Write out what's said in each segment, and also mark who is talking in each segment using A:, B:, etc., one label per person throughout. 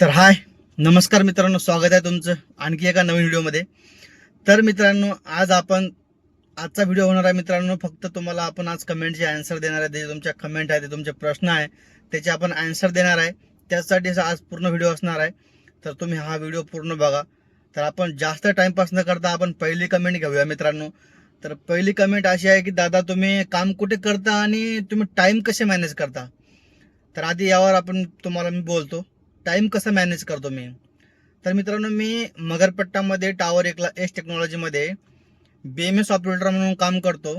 A: तर हाय नमस्कार मित्रांनो स्वागत आहे तुमचं आणखी एका नवीन व्हिडिओमध्ये. तर मित्रांनो आज आपण आजचा व्हिडिओ होणार आहे मित्रांनो फक्त तुम्हाला आपण आज कमेंटचे आन्सर देणार आहे जे तुमच्या कमेंट आहे ते तुमचे प्रश्न आहे त्याचे आपण आन्सर देणार आहे. त्यासाठी आज पूर्ण व्हिडिओ असणार आहे. तर तुम्ही हा व्हिडिओ पूर्ण बघा. तर आपण जास्त टाईमपास न करता आपण पहिली कमेंट घेऊया मित्रांनो. तर पहिली कमेंट अशी आहे की दादा तुम्ही काम कुठे करता आणि तुम्ही टाईम कसे मॅनेज करता? तर आधी यावर आपण तुम्हाला मी बोलतो. टाईम कसं मॅनेज करतो मी? तर मित्रांनो मी मगरपट्टामध्ये टावर एकला एस टेक्नॉलॉजीमध्ये बी एम एस ऑपरेटर म्हणून काम करतो.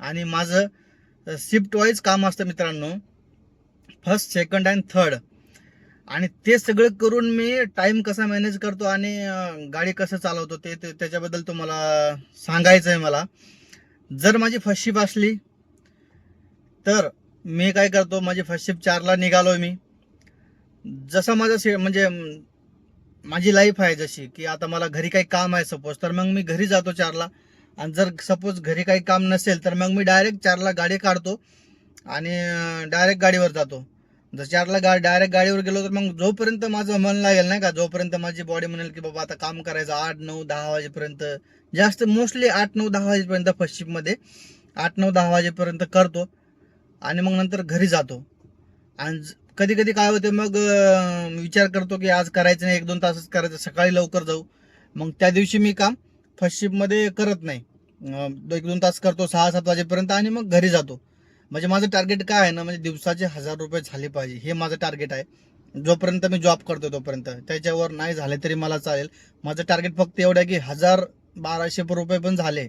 A: आणि माझं शिफ्ट वाईज काम असतं मित्रांनो फर्स्ट सेकंड अँड थर्ड आणि ते सगळं करून मी टाईम कसा मॅनेज करतो आणि गाडी कसं चालवतो ते ते- त्याच्याबद्दल तुम्हाला सांगायचं आहे मला. जर माझी फर्स्ट शिप असली तर मी काय करतो माझी फर्स्ट शिप चारला निघालो मी. जसं माझं शे म्हणजे माझी लाईफ आहे जशी की आता मला घरी काही काम आहे सपोज तर मग मी घरी जातो चारला. आणि जर सपोज घरी काही काम नसेल तर मग मी डायरेक्ट चारला गाडी काढतो आणि डायरेक्ट गाडीवर जातो. जर चारला गा डायरेक्ट गाडीवर गेलो तर मग जोपर्यंत माझं मन लागेल नाही का जोपर्यंत माझी बॉडी म्हणेल की बाबा आता काम करायचं आठ नऊ दहा वाजेपर्यंत जास्त मोस्टली आठ नऊ दहा वाजेपर्यंत फर्स्ट शिपमध्ये आठ नऊ दहा वाजेपर्यंत करतो आणि मग नंतर घरी जातो. आणि कधी कधी काय होते मग विचार करतो की आज करायचं नाही एक दोन तासच करायचं सकाळी लवकर जाऊ. मग त्या दिवशी मी काम फर्स्ट शिपमध्ये करत नाही. एक दोन तास करतो सहा सात वाजेपर्यंत आणि मग घरी जातो. म्हणजे माझं टार्गेट काय आहे ना म्हणजे दिवसाचे हजार रुपये झाले पाहिजे. हे माझं टार्गेट आहे. जोपर्यंत मी जॉब करतो तोपर्यंत. त्याच्यावर नाही झाले तरी मला चालेल. माझं टार्गेट फक्त एवढं आहे की हजार बाराशे रुपये पण झाले.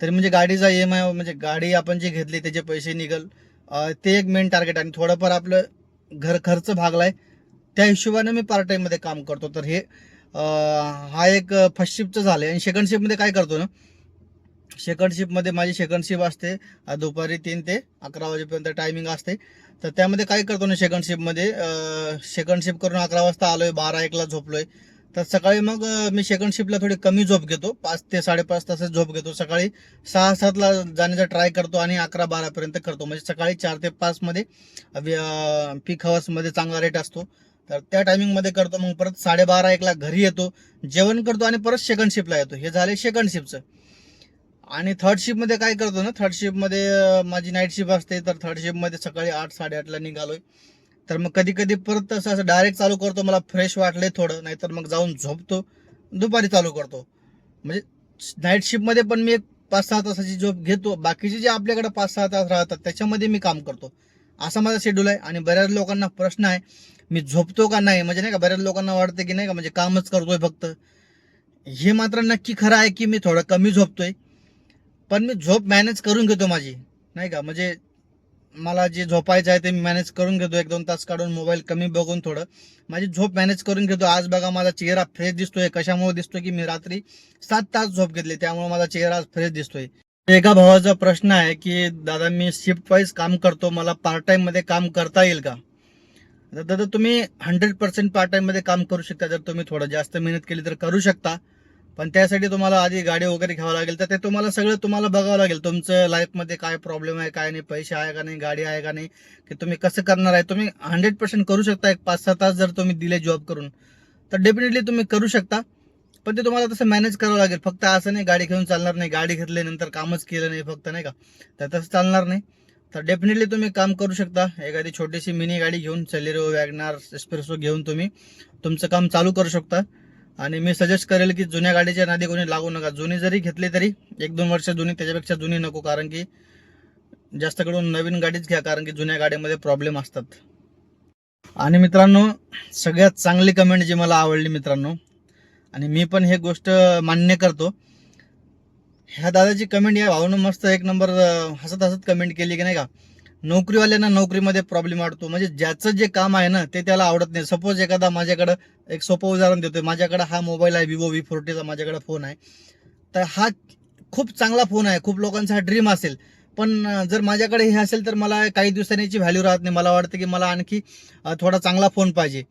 A: तरी म्हणजे गाडीचा ई एम आय म्हणजे गाडी आपण जी घेतली त्याचे पैसे निघल. ते एक मेन टार्गेट आणि थोडंफार आपलं घर खर्च भागलाय. त्या हिशोबाने मी पार्ट टाइममध्ये काम करतो. तर हे हा एक फर्स्ट शिफ्टचं झालं आणि सेकंड शिफ्टमध्ये काय करतो ना सेकंड शिफ्टमध्ये माझी सेकंड शिफ्ट असते. दुपारी तीन ते अकरा वाजेपर्यंत टायमिंग असते. तर त्यामध्ये काय करतो ना सेकंड शिफ्टमध्ये सेकंड शिफ्ट करून अकरा वाजता आलोय. बारा एकला झोपलोय. तर सकाळी मग मी सेकंड शिफ्टला थोडी कमी झोप घेतो. पाच ते साडेपाच तासच झोप घेतो. सकाळी सहा सातला जाण्याचा ट्राय करतो आणि अकरा बारापर्यंत करतो. म्हणजे सकाळी चार ते पाचमध्ये पीकमध्ये चांगला रेट असतो. तर त्या टायमिंगमध्ये करतो. मग परत साडेबारा एकला घरी येतो. जेवण करतो आणि परत सेकंड शिफ्टला येतो. हे झाले सेकंड शिफ्टचं आणि थर्ड शिफ्टमध्ये काय करतो ना? थर्ड शिफ्टमध्ये माझी नाईट शिफ्ट असते. तर थर्ड शिफ्टमध्ये सकाळी आठ साडेआठला निघालोय. तर मग कधी कधी परत तसं असं डायरेक्ट चालू करतो मला फ्रेश वाटले थोडं नाहीतर मग जाऊन झोपतो दुपारी चालू करतो. म्हणजे नाईट शिफ्टमध्ये पण मी एक पाच सहा तासाची झोप घेतो बाकीचे जे आपल्याकडे पाच सहा तास राहतात त्याच्यामध्ये मी काम करतो. असा माझा शेड्यूल आहे आणि बऱ्याच लोकांना प्रश्न आहे मी झोपतो का नाही? म्हणजे नाही का बऱ्याच लोकांना वाटतं की नाही का म्हणजे कामच करतोय फक्त. हे मात्र नक्की खरं आहे की मी थोडं कमी झोपतोय. पण मी झोप मॅनेज करून घेतो माझी नाही का? म्हणजे मला जे झोपायचं आहे ते मी मॅनेज करून घेतो. एक दोन तास काढून मोबाईल कमी बघून थोडं. माझी झोप मॅनेज करून घेतो. आज बघा माझा चेहरा फ्रेश दिसतोय. कशामुळे दिसतोय की मी रात्री सात तास झोप घेतली. त्यामुळे माझा चेहरा आज फ्रेश दिसतोय. एका भावाचा प्रश्न आहे की दादा मी शिफ्ट वाईज काम करतो. मला पार्ट टाइममध्ये काम करता येईल का? दादा तुम्ही हंड्रेड पर्सेंट पार्ट टाइममध्ये काम करू शकता. जर तुम्ही थोडं जास्त मेहनत केली तर करू शकता. पण त्यासाठी तुम्हाला आधी गाडी वगैरे घ्यावं लागेल. तर ते तुम्हाला सगळं तुम्हाला बघावं लागेल तुमचं लाईफमध्ये काय प्रॉब्लेम आहे काय नाही पैसे आहे का नाही गाडी आहे का नाही की तुम्ही कसं करणार आहे. तुम्ही हंड्रेड पर्सेंट करू शकता एक पाच सहा तास जर तुम्ही दिले जॉब करून. तर डेफिनेटली तुम्ही करू शकता. पण ते तुम्हाला तसं मॅनेज करावं लागेल. फक्त असं नाही गाडी घेऊन चालणार नाही. गाडी घेतल्यानंतर कामच केलं नाही फक्त नाही का? तर तसं चालणार नाही. तर डेफिनेटली तुम्ही काम करू शकता. एखादी छोटीशी मिनी गाडी घेऊन सेलेरो वॅगनार एस्प्रेसो घेऊन तुम्ही तुमचं काम चालू करू शकता. आणि मी सजेस्ट करेल की जुन्या गाडीच्या नादी कोणी लागू नका. जुनी जरी घेतली तरी एक दोन वर्ष जुनी त्याच्यापेक्षा जुनी नको कारण की जास्त करून नवीन गाडीच घ्या कारण की जुन्या गाडीमध्ये प्रॉब्लेम असतात. आणि मित्रांनो सगळ्यात चांगली कमेंट जी मला आवडली मित्रांनो आणि मी पण हे गोष्ट मान्य करतो ह्या दादाची कमेंट या भाऊनं मस्त एक नंबर हसत हसत कमेंट केली की नाही का? नोकरीवाल्यांना नोकरीमध्ये प्रॉब्लेम वाटतो म्हणजे ज्याचं जे काम आहे ना ते त्याला आवडत नाही. सपोज एखादा माझ्याकडं एक सोपं उदाहरण देतोय. माझ्याकडं हा मोबाईल आहे विवो व्ही फोर्टीचा माझ्याकडे फोन आहे. तर हा खूप चांगला फोन आहे. खूप लोकांचा हा ड्रीम असेल. पण जर माझ्याकडे हे असेल तर मला काही दिवसांनी याची व्हॅल्यू राहत नाही. मला वाटतं की मला आणखी थोडा चांगला फोन पाहिजे.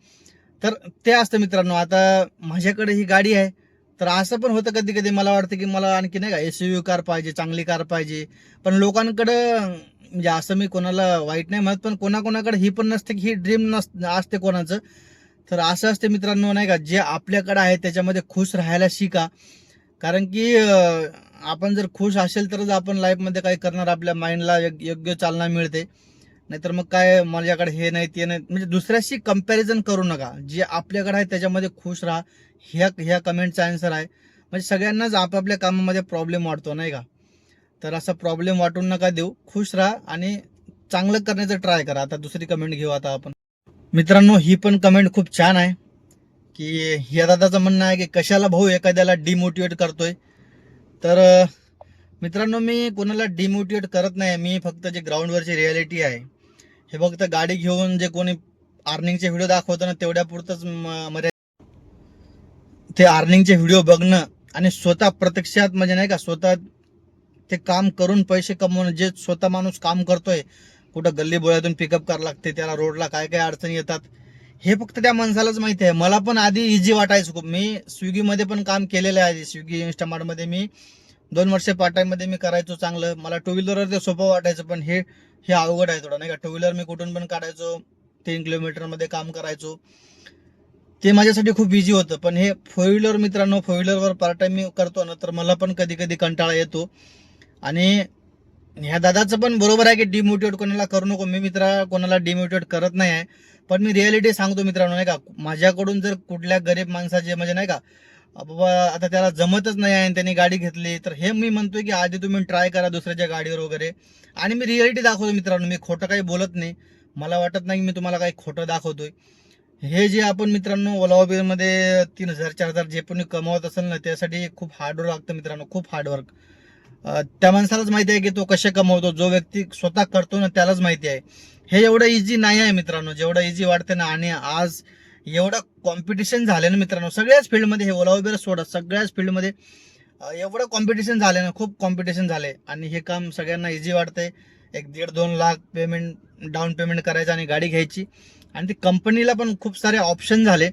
A: तर ते असतं मित्रांनो. आता माझ्याकडे ही गाडी आहे. तर असं पण होतं कधी कधी मला वाटतं की मला आणखी नाही का एस यू कार पाहिजे चांगली कार पाहिजे. पण लोकांकडं म्हणजे असं मी कोणाला वाईट नाही म्हणत पण कोणाकोणाकडे ही पण नसते की ही ड्रीम नस असते कोणाचं. तर असं असते मित्रांनो नाही का जे आपल्याकडे आहे त्याच्यामध्ये खुश राहायला शिका. कारण की आपण जर खुश असेल तरच आपण लाईफमध्ये काही करणार आपल्या माइंडला योग्य चालना मिळते. नाहीतर मग काय माझ्याकडे हे नाही ते नाही. म्हणजे दुसऱ्याशी कंपॅरिझन करू नका. जे आपल्याकडे आहे त्याच्यामध्ये खुश राहा. ह्या ह्या कमेंटचा आन्सर आहे. म्हणजे सगळ्यांनाच आपापल्या कामामध्ये प्रॉब्लेम वाढतो नाही का? तर असा प्रॉब्लेम वाटून नका देऊ. खुश राहा आणि चांगलं करण्याचं ट्राय करा. आता दुसरी कमेंट घेऊ आता आपण. मित्रांनो ही पण कमेंट खूप छान आहे. की ह्या दादाचं म्हणणं आहे की कशाला भाऊ एखाद्याला डिमोटिवेट करतोय? तर मित्रांनो मी कोणाला डिमोटिवेट करत नाही. मी फक्त जे ग्राउंडवरची रियालिटी आहे हे फक्त गाडी घेऊन जे कोणी अर्निंगचे व्हिडिओ दाखवतो ना तेवढ्यापुरतंच मर्यादित ते अर्निंगचे व्हिडिओ बघणं आणि स्वतः प्रत्यक्षात म्हणजे नाही का स्वतः ते काम करून पैसे कमवणं जे स्वतः माणूस काम करतोय कुठं गल्ली बोळ्यातून पिकअप करावं लागते त्याला रोडला काय काय अडचणी येतात हे फक्त त्या माणसालाच माहिती आहे. मला पण आधी इझी वाटायचं खूप. मी स्विगीमध्ये पण काम केलेलं आहे आधी स्विगी इंस्टामार्टमध्ये. मी दोन वर्ष पार्ट टाइममध्ये मी करायचो चांगलं. मला टू व्हीलरवर ते सोपं वाटायचं पण हे हे अवघड आहे थोडं नाही का? टू व्हीलर मी कुठून पण काढायचो तीन किलोमीटरमध्ये काम करायचो. ते माझ्यासाठी खूप इझी होतं पण हे फोर व्हीलर मित्रांनो फोर व्हीलरवर पार्ट टाईम मी करतो ना तर मला पण कधी कधी कंटाळा येतो. आणि ह्या दादाचं पण बरोबर आहे की डिमोटिवेट कोणाला करू नको. मी मित्रा कोणाला डिमोटिवेट करत नाही आहे. पण मी रिॲलिटी सांगतो मित्रांनो नाही का? माझ्याकडून जर कुठल्या गरीब माणसाचे म्हणजे नाही का बाबा आता त्याला जमतच नाही आहे आणि त्यांनी गाडी घेतली तर हे मी म्हणतोय की आधी तुम्ही ट्राय करा दुसऱ्याच्या गाडीवर वगैरे. आणि मी रिॲलिटी दाखवतो मित्रांनो मी खोटं काही बोलत नाही. मला वाटत नाही की मी तुम्हाला काही खोटं दाखवतोय. हे जे आपण मित्रांनो ओला उबेरमध्ये तीन हजार चार हजार जे पण कमवत असेल ना त्यासाठी खूप हार्डवर्क लागतं मित्रांनो खूप हार्डवर्क त्या माणसालाच माहिती आहे की तो कसे कमवतो जो व्यक्ती स्वतः करतो ना त्यालाच माहिती आहे. हे एवढं इझी नाही आहे मित्रांनो. जेवढं इझी वाटते ना आणि आज एवढं कॉम्पिटिशन झालं ना मित्रांनो. सगळ्याच फील्डमध्ये हे ओला उबेर सोडा सगळ्याच फील्डमध्ये एवढं कॉम्पिटिशन झालं ना खूप कॉम्पिटिशन झाले आणि हे काम सगळ्यांना इझी वाटतंय. एक दीड दोन लाख पेमेंट डाऊन पेमेंट करायचं आणि गाडी घ्यायची. आणि ती कंपनीला पण खूप सारे ऑप्शन झाले.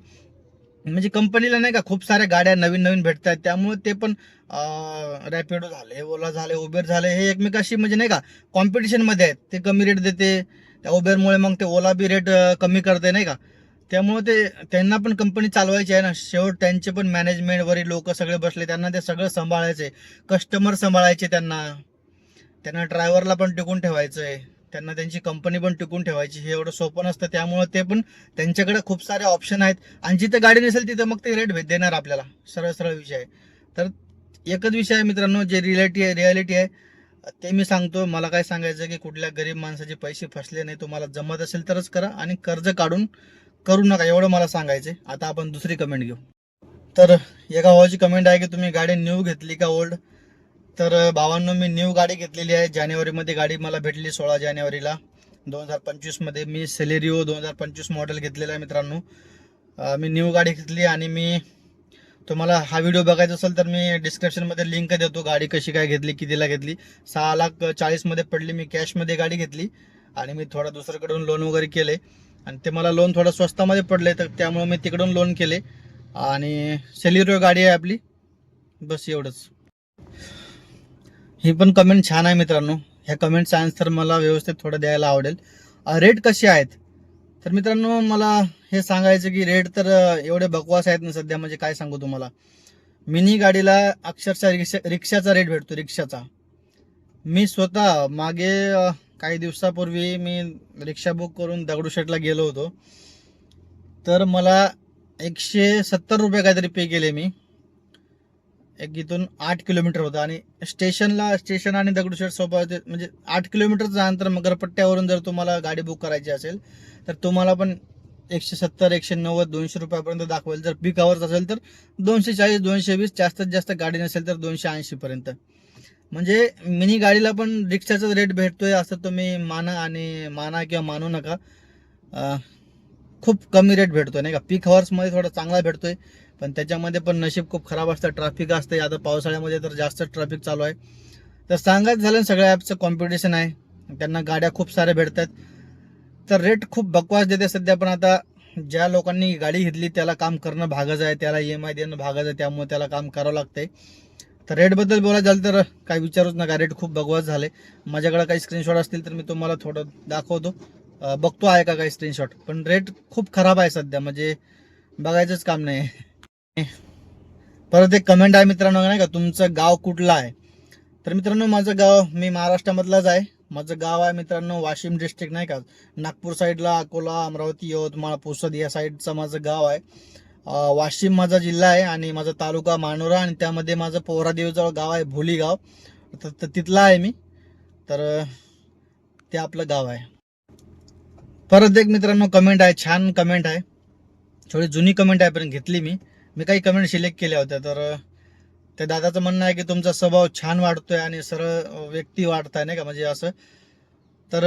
A: म्हणजे कंपनीला नाही का खूप साऱ्या गाड्या नवीन नवीन भेटत आहेत त्यामुळे ते पण रॅपिडो झाले ओला झाले उबेर झाले हे एकमेकाशी म्हणजे नाही का कॉम्पिटिशनमध्ये आहेत. ते कमी रेट देते त्या उबेरमुळे मग ते ओला बी रेट कमी करते नाही का. त्यामुळे ते त्यांना पण कंपनी चालवायची आहे ना. शेवट त्यांचे पण मॅनेजमेंटवरील लोक सगळे बसले त्यांना ते सगळं सांभाळायचे कस्टमर सांभाळायचे त्यांना. त्यांना ड्रायव्हरला पण टिकून ठेवायचं आहे त्यांना त्यांची कंपनी पण टिकून ठेवायची. हे एवढं सोपं नसतं. त्यामुळे ते पण त्यांच्याकडे खूप सारे ऑप्शन आहेत. आणि जिथं गाडी नसेल तिथं मग ते रेट भेट देणार आपल्याला. सरळ सरळ विषय आहे. तर एकच विषय आहे मित्रांनो जे रियालिटी आहे रियालिटी आहे ते मी सांगतो मला काय सांगायचं की कुठल्या गरीब माणसाचे पैसे फसले नाही तुम्हाला जमत असेल तरच करा आणि कर्ज काढून करू नका. एवढं मला सांगायचं आता आपण दुसरी कमेंट घेऊ. तर एका भावाची कमेंट आहे की तुम्ही गाडी न्यू घेतली का ओल्ड तर भावांनो मी न्यू गाडी घेतलेली आहे. जानेवारीमध्ये गाडी मला भेटली सोळा जानेवारीला. दोन हजार पंचवीसमध्ये मी सेलेरिओ दोन हजार पंचवीस मॉडेल घेतलेला आहे मित्रांनो. मी न्यू गाडी घेतली आणि मी तुम्हाला हा व्हिडिओ बघायचा असेल तर मी डिस्क्रिप्शनमध्ये लिंक देतो. गाडी कशी काय घेतली कितीला घेतली. सहा लाख चाळीसमध्ये पडली. मी कॅशमध्ये गाडी घेतली आणि मी थोडा दुसऱ्याकडून लोन वगैरे केले. आणि ते मला लोन थोडं स्वस्तामध्ये पडले तर त्यामुळे मी तिकडून लोन केले. आणि सेलेरिओ गाडी आहे आपली. बस एवढंच. ही पण कमेंट छान आहे मित्रांनो. ह्या कमेंटचा आन्सर मला व्यवस्थित थोडं द्यायला आवडेल. रेट कसे आहेत? तर मित्रांनो मला हे सांगायचं की रेट तर एवढे बकवास आहेत ना सध्या म्हणजे काय सांगू तुम्हाला? मिनी गाडीला अक्षरशः रिक्षा रिक्षाचा रेट भेटतो रिक्षाचा. मी स्वतः मागे काही दिवसापूर्वी मी रिक्षा बुक करून दगडूशेठला गेलो होतो. तर मला एकशे सत्तर रुपये काहीतरी पे केले मी. एक इथून आठ किलोमीटर होतं. आणि स्टेशनला स्टेशन आणि दगडूशेठ सोबत म्हणजे आठ किलोमीटरचं अंतर मगरपट्ट्यावरून जर तुम्हाला गाडी बुक करायची असेल तर तुम्हाला पण एकशे सत्तर एकशे नव्वद दोनशे रुपयापर्यंत दाखवेल. जर पीक आवर्स असेल तर दोनशे चाळीस दोनशे वीस जास्तीत जास्त गाडी नसेल तर दोनशे ऐंशीपर्यंत म्हणजे मिनी गाडीला पण रिक्षाचा रेट भेटतोय असं तुम्ही माना आणि माना किंवा मानू नका. खूप कमी रेट भेटतोय नाही का? पीक आवर्समध्ये थोडा चांगला भेटतोय. पण त्याच्यामध्ये पण नशीब खूप खराब असतं. ट्रॅफिक असते आता पावसाळ्यामध्ये तर जास्त ट्रॅफिक चालू आहे. तर सांगायचं झालं सगळ्या ॲपचं कॉम्पिटिशन आहे. त्यांना गाड्या खूप साऱ्या भेटतात. तर रेट खूप बकवास देते सध्या पण आता ज्या लोकांनी गाडी घेतली त्याला काम करणं भागच आहे. त्याला ई एम आय देणं भागच आहे. त्यामुळे त्याला काम करावं लागतंय. तर रेटबद्दल बोलायचं झालं तर काही विचारूच नका. रेट खूप बकवास झाले. माझ्याकडे काही स्क्रीनशॉट असतील तर मी तुम्हाला थोडं दाखवतो. बघतो आहे का काही स्क्रीनशॉट पण रेट खूप खराब आहे सध्या. म्हणजे बघायचंच काम नाही. परत एक कमेंट आहे मित्रांनो नाही का? तुमचं गाव कुठलं आहे? तर मित्रांनो माझं गाव मी महाराष्ट्रामधलाच आहे. माझं गाव आहे मित्रांनो वाशिम डिस्ट्रिक्ट नाही का? नागपूर साईडला अकोला अमरावती यवतमाळ पुसद या साईडचं माझं गाव आहे. वाशिम माझा जिल्हा आहे आणि माझा तालुका मानोरा आणि त्यामध्ये माझं पोहरादेवीजवळ गाव आहे भोली गाव. तर तर तिथला आहे मी. तर ते आपलं गाव आहे. परत एक मित्रांनो कमेंट आहे छान कमेंट आहे. थोडी जुनी कमेंट आहे पण घेतली मी. मी काही कमेंट सिलेक्ट केल्या होत्या तर त्या दादाचं म्हणणं आहे की तुमचा स्वभाव छान वाढतोय आणि सरळ व्यक्ती वाढताय नाही का? म्हणजे असं. तर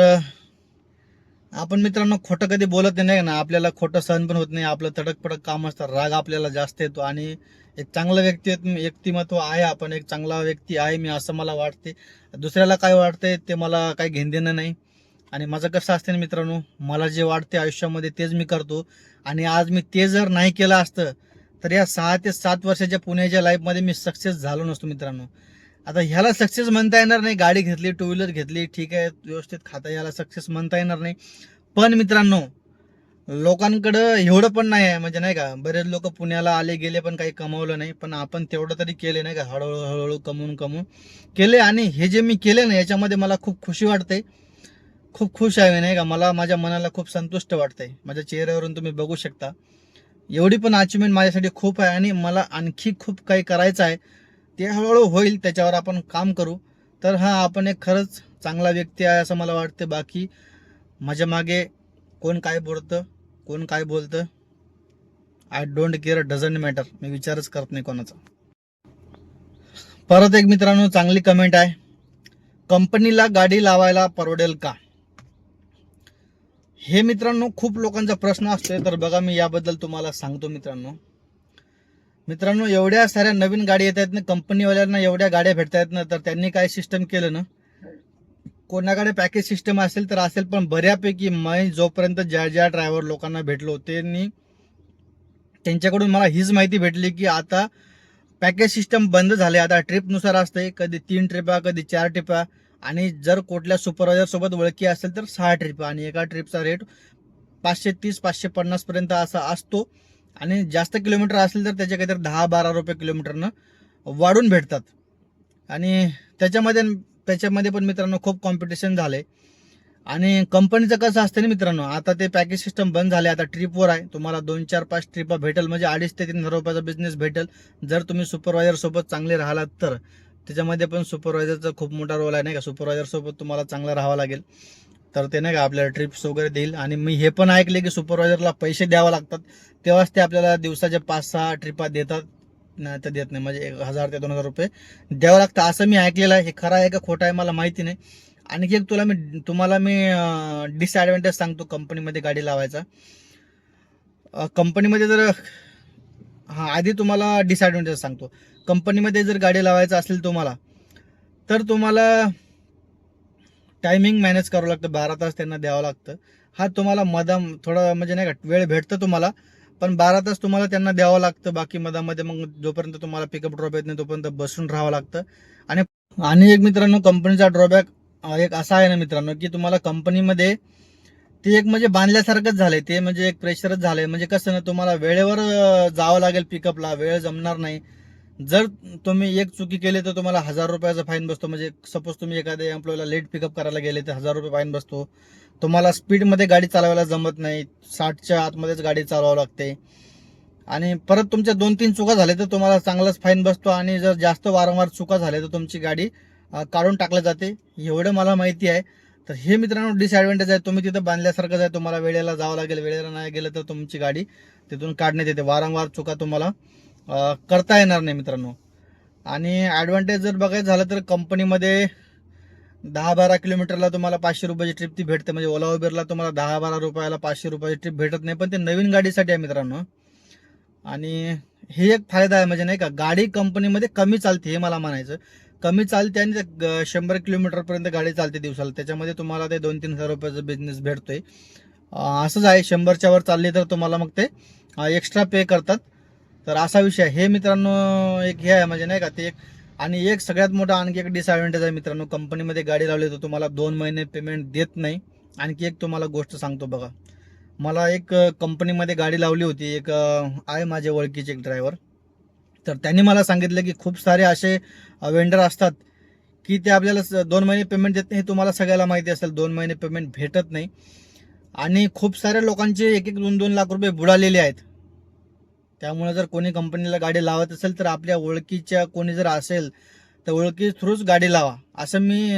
A: आपण मित्रांनो खोटं कधी बोलत नाही ना आपल्याला खोटं सहन पण होत नाही आपलं तडकपडक काम असतं राग आपल्याला जास्त येतो आणि एक चांगलं व्यक्ती व्यक्तिमत्व आहे आपण एक चांगला व्यक्ती आहे मी असं मला वाटते. दुसऱ्याला काय वाटते ते मला काही घेण देणं नाही. आणि माझं कसं असतं ना मित्रांनो मला जे वाटते आयुष्यामध्ये तेच मी करतो. आणि आज मी ते जर नाही केलं असतं तर या सहा ते सात वर्षाच्या पुण्याच्या लाईफमध्ये मी सक्सेस झालो नसतो मित्रांनो. आता ह्याला सक्सेस म्हणता येणार नाही. गाडी घेतली टू व्हीलर घेतली ठीक आहे व्यवस्थित खाता ह्याला सक्सेस म्हणता येणार नाही. पण मित्रांनो लोकांकडं एवढं पण नाही आहे. म्हणजे नाही का बरेच लोक पुण्याला आले गेले पण काही कमवलं नाही. पण आपण तेवढं तरी केले नाही का हळूहळू हळूहळू कमवून कमवून केले. आणि हे जे मी केले ना याच्यामध्ये मला खूप खुशी वाटते. खूप खुश आहे नाही का. मला माझ्या मनाला खूप संतुष्ट वाटते माझ्या चेहऱ्यावरून तुम्ही बघू शकता. एवढी पण अचिव्हमेंट माझ्यासाठी खूप आहे आणि मला आणखी खूप काही करायचं आहे. ते हळूहळू होईल त्याच्यावर आपण काम करू. तर हा आपण एक खरंच चांगला व्यक्ती आहे असं मला वाटते. बाकी माझ्या मागे कोण काय बोलतं कोण काय बोलतं I don't care doesn't matter मी विचारच करत नाही कोणाचा. परत एक मित्रांनो चांगली कमेंट आहे. कंपनीला गाडी लावायला परवडेल का? हे मित्रांनो खूप लोकांचा प्रश्न असतोय. तर बघा मी याबद्दल तुम्हाला सांगतो मित्रांनो. मित्रांनो एवढ्या साऱ्या नवीन गाडी येत आहेत ना कंपनीवाल्यांना एवढ्या गाड्या भेटतायत ना तर त्यांनी काय सिस्टम केलं ना? कोणाकडे पॅकेज सिस्टम असेल तर असेल पण बऱ्यापैकी मी जोपर्यंत ज्या ज्या ड्रायव्हर लोकांना भेटलो त्यांनी त्यांच्याकडून मला हीच माहिती भेटली की आता पॅकेज सिस्टम बंद झाले आता ट्रिपनुसार असते कधी तीन ट्रिपा कधी चार ट्रिपा आणि जर कुठल्या सुपरवायझर सोबत ओळखी असेल तर सहा ट्रिप आणि एका ट्रिपचा रेट पाचशे तीस पाचशे पन्नास पर्यंत असा असतो. आणि जास्त किलोमीटर असेल तर त्याचे काहीतरी दहा बारा रुपये किलोमीटरनं वाढून भेटतात. आणि त्याच्यामध्ये त्याच्यामध्ये पण मित्रांनो खूप कॉम्पिटिशन झाले आणि कंपनीचं कसं असतं ना मित्रांनो आता ते पॅकेज सिस्टम बंद झाले आता ट्रिपवर आहे. तुम्हाला दोन चार पाच ट्रिपा भेटेल. म्हणजे अडीच ते तीन हजार रुपयाचा बिझनेस भेटेल. जर तुम्ही सुपरवायझरसोबत चांगले राहिलात तर. त्याच्यामध्ये पण सुपरवायझरचा खूप मोठा रोल आहे नाही का? सुपरवायझर सोबत तुम्हाला चांगलं राहावं लागेल. तर ते नाही का आपल्याला ट्रिप्स वगैरे देईल. आणि मी हे पण ऐकले की सुपरवायझरला पैसे द्यावं लागतात. तेव्हाच ते आपल्याला दिवसाच्या पाच सहा ट्रिपा देतात. नाही तर देत नाही. म्हणजे एक हजार ते दोन हजार रुपये द्यावं लागतं. असं मी ऐकलेलं आहे. हे खरं आहे का खोटं आहे मला माहिती नाही. आणखी एक तुला मी तुम्हाला मी डिसॲडव्हान्टेज सांगतो कंपनीमध्ये गाडी लावायचा. कंपनीमध्ये जर हां आधी तुम्हाला डिसॲडव्हान्टेज सांगतो. कंपनीमध्ये जर गाडी लावायचं असेल तुम्हाला तर तुम्हाला टायमिंग मॅनेज करावं लागतं. बारा तास त्यांना द्यावं लागतं. हा तुम्हाला मदम थोडा म्हणजे नाही का वेळ भेटतं तुम्हाला पण बारा तास तुम्हाला त्यांना द्यावं लागतं. बाकी मधामध्ये मग जोपर्यंत तुम्हाला पिकअप ड्रॉप येत नाही तोपर्यंत बसून राहावं लागतं. आणि आणि एक मित्रांनो कंपनीचा ड्रॉबॅक एक असा आहे ना मित्रांनो की तुम्हाला कंपनीमध्ये ते एक म्हणजे बांधल्यासारखंच झालंय. ते म्हणजे एक प्रेशरच झालंय. म्हणजे कसं ना तुम्हाला वेळेवर जावं लागेल पिकअपला वेळ जमणार नाही. जर तुम्ही एक चुकी केली तर तुम्हाला हजार रुपयाचा फाईन बसतो. म्हणजे सपोज तुम्ही एखाद्या एम्प्लॉयला लेट पिकअप करायला गेले तर हजार रुपये फाईन बसतो. तुम्हाला स्पीडमध्ये गाडी चालवायला जमत नाही. साठच्या आतमध्येच गाडी चालवावं लागते. आणि परत तुमच्या दोन तीन चुका झाल्या तर तुम्हाला चांगलाच फाईन बसतो. आणि जर जास्त वारंवार चुका झाल्या तर तुमची गाडी काढून टाकल्या जाते. एवढं मला माहिती आहे. तर हे मित्रांनो डिसॲडव्हान्टेज आहे. तुम्ही तिथं बांधल्यासारखंच आहे तुम्हाला वेळेला जावं लागेल. वेळेला नाही गेलं तर तुमची गाडी तिथून काढण्यात येते. वारंवार चुका तुम्हाला करता येणार नाही मित्रांनो. आणि ॲडव्हान्टेज जर बघायचं झालं तर कंपनीमध्ये दहा बारा किलोमीटरला तुम्हाला पाचशे रुपयाची ट्रिप ती भेटते. म्हणजे ओला उबेरला तुम्हाला दहा बारा रुपयाला पाचशे रुपयाची ट्रिप भेटत नाही. पण ते नवीन गाडीसाठी आहे मित्रांनो. आणि हे एक फायदा आहे. म्हणजे नाही का गाडी कंपनीमध्ये कमी चालते हे मला म्हणायचं. कमी चालते आणि शंभर किलोमीटरपर्यंत गाडी चालते दिवसाला. त्याच्यामध्ये तुम्हाला ते दोन तीन हजार रुपयाचा बिझनेस भेटतोय. असंच आहे शंभरच्या वर चालली तर तुम्हाला मग ते एक्स्ट्रा पे करतात. तर असा विषय आहे. हे मित्रांनो एक हे आहे म्हणजे नाही का ते एक आणि एक सगळ्यात मोठा आणखी एक डिसॲडव्हान्टेज आहे मित्रांनो. कंपनीमध्ये गाडी लावली तर तुम्हाला दोन महिने पेमेंट देत नाही. आणखी एक तुम्हाला गोष्ट सांगतो बघा. मला एक कंपनीमध्ये गाडी लावली होती. एक आहे माझ्या ओळखीचे एक ड्रायव्हर तर त्यांनी मला सांगितलं की खूप सारे असे वेंडर असतात की ते आपल्याला स- दोन महिने पेमेंट देत नाही. हे तुम्हाला सगळ्याला माहिती असेल दोन महिने पेमेंट भेटत नाही. आणि खूप साऱ्या लोकांचे एक एक दोन दोन लाख रुपये बुडालेले आहेत. त्यामुळे जर कोणी कंपनीला गाडी लावत असेल तर आपल्या ओळखीच्या कोणी जर असेल तर ओळखी थ्रूच गाडी लावा. असं मी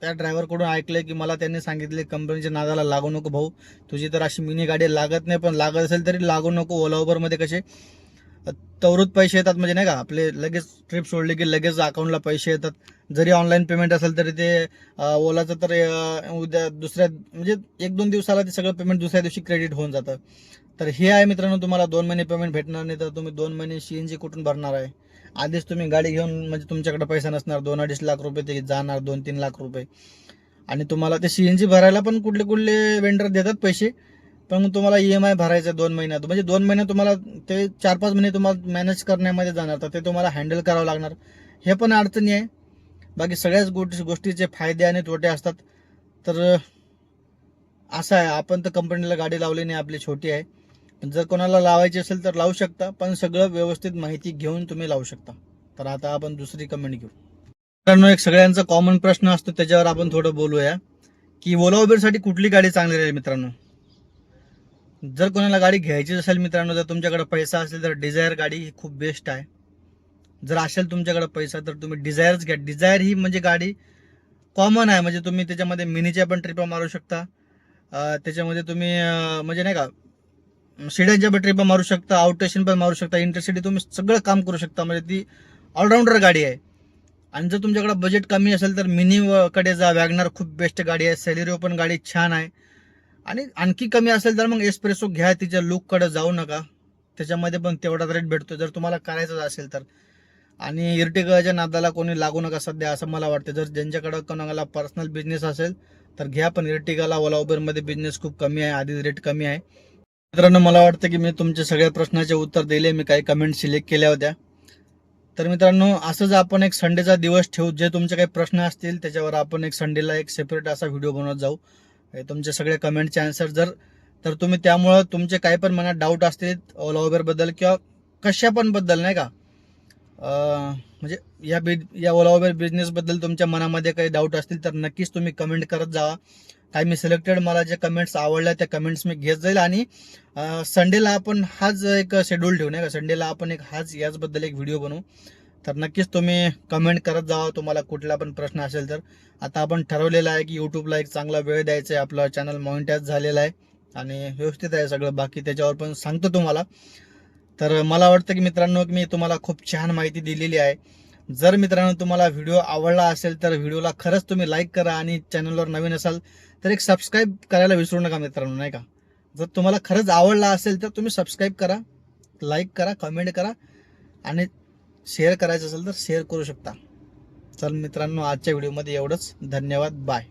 A: त्या ड्रायव्हरकडून ऐकलं की मला त्यांनी सांगितले कंपनीच्या नादाला लागू नको भाऊ. तुझी तर अशी मिनी गाडी लागत नाही पण लागत असेल तरी लागू नको. ओला उबरमध्ये कसे तवरूत पैसे येतात म्हणजे नाही का? आपले लगेच ट्रिप सोडली की लगेच अकाउंटला पैसे येतात. जरी ऑनलाईन पेमेंट असेल तरी ते ओलाचं तर उद्या दुसऱ्या म्हणजे एक दोन दिवसाला ते सगळं पेमेंट दुसऱ्या दिवशी क्रेडिट होऊन जातं. तर हे आहे मित्रांनो तुम्हाला दोन महिने पेमेंट भेटणार नाही तर तुम्ही दोन महिने सी एन जी कुठून भरणार आहे? आधीच तुम्ही गाडी घेऊन म्हणजे तुमच्याकडे पैसा नसणार. दोन अडीच लाख रुपये ते जाणार दोन तीन लाख रुपये. आणि तुम्हाला ते सी एन जी भरायला पण कुठले कुठले वेंडर देतात पैसे. पण मग तुम्हाला ई एम आय भरायचं आहे दोन महिन्यात. म्हणजे दोन महिने तुम्हाला ते चार पाच महिने तुम्हाला मॅनेज करण्यामध्ये जाणार. तर ते तुम्हाला हँडल करावं लागणार. हे पण अडचणी आहे. बाकी सगळ्याच गोष्टी गोष्टीचे फायदे आणि तोटे असतात. तर असं आहे. आपण तर कंपनीला गाडी लावली नाही आपली छोटी आहे. पण जर कोणाला लावायची असेल तर लावू शकता. पण सगळं व्यवस्थित माहिती घेऊन तुम्ही लावू शकता. तर आता आपण दुसरी कमेंट घेऊ. मित्रांनो एक सगळ्यांचा कॉमन प्रश्न असतो. त्याच्यावर आपण थोडं बोलूया. की ओला उबेरसाठी कुठली गाडी चांगली राहील मित्रांनो? जर कोणाला गाडी घ्यायची असेल मित्रांनो जर तुमच्याकडे पैसा असेल तर डिझायर गाडी ही खूप बेस्ट आहे. जर असेल तुमच्याकडे पैसा तर तुम्ही डिझायरच घ्या. डिझायर ही म्हणजे गाडी कॉमन आहे. म्हणजे तुम्ही त्याच्यामध्ये मिनीच्या पण ट्रिपा मारू शकता. त्याच्यामध्ये तुम्ही म्हणजे नाही का शिड्यांच्या पण ट्रिपा मारू शकता आउटस्टेशन पण मारू शकता. इंटरसिटी तुम्ही सगळं काम करू शकता. म्हणजे ती ऑलराऊंडर गाडी आहे. आणि जर तुमच्याकडे बजेट कमी असेल तर मिनी कडे जा. वॅगनार खूप बेस्ट गाडी आहे. सेलेरिओ पण गाडी छान आहे. आणि आणखी कमी असेल तर मग एस्प्रेसो घ्या तिच्या लुककडे जाऊ नका. त्याच्यामध्ये पण तेवढाच रेट भेटतो. जर तुम्हाला करायचं असेल तर. आणि इर्टिगाच्या नादाला कोणी लागू नका सध्या असं मला वाटतं. जर ज्यांच्याकडं कोणाला पर्सनल बिझनेस असेल तर घ्या पण. इर्टिगाला ओला उबरमध्ये बिझनेस खूप कमी आहे आधीच रेट कमी आहे. मित्रांनो मला वाटतं की मी तुमच्या सगळ्या प्रश्नाचे उत्तर दिले. मी काही कमेंट सिलेक्ट केल्या होत्या. तर मित्रांनो असंच आपण एक संडेचा दिवस ठेवू. जे तुमचे काही प्रश्न असतील त्याच्यावर आपण एक संडेला एक सेपरेट असा व्हिडिओ बनवत जाऊ. तुमचे सगळे कमेंटचे आन्सर जर तर तुम्ही त्यामुळं तुमचे काही पण मनात डाऊट असतील ओला उबेरबद्दल किंवा कशा पण बद्दल नाही का? म्हणजे या बि या ओला उबेर बिझनेसबद्दल तुमच्या मनामध्ये काही डाऊट असतील तर नक्कीच तुम्ही कमेंट करत जावा काही मी सिलेक्टेड मला जे कमेंट्स आवडल्या त्या कमेंट्स मी घेत जाईल आणि संडेला आपण हाच एक शेड्यूल ठेवू नाही का? संडेला आपण एक हाच याचबद्दल एक व्हिडिओ बनवू. तर नक्कीच तुम्ही कमेंट करत जावा. तुम्हाला कुठला पण प्रश्न असेल तर. आता आपण ठरवलेलं आहे की यूट्यूबला एक चांगला वेळ द्यायचा आहे. आपलं चॅनल मॉनिटाईज झालेला आहे. आणि व्यवस्थित आहे सगळं. बाकी त्याच्यावर पण सांगतो तुम्हाला. तर मला वाटतं की मित्रांनो की मी तुम्हाला खूप छान माहिती दिलेली आहे. जर मित्रांनो तुम्हाला व्हिडिओ आवडला असेल तर व्हिडिओला खरंच तुम्ही लाईक करा आणि चॅनलवर नवीन असाल तर एक सबस्क्राईब करायला विसरू नका मित्रांनो नाही का? जर तुम्हाला खरंच आवडला असेल तर तुम्ही सबस्क्राईब करा लाईक करा कमेंट करा आणि शेअर करायचं असेल तर शेअर करू शकता. चल मित्रांनो आजच्या व्हिडिओमध्ये एवढंच. धन्यवाद. बाय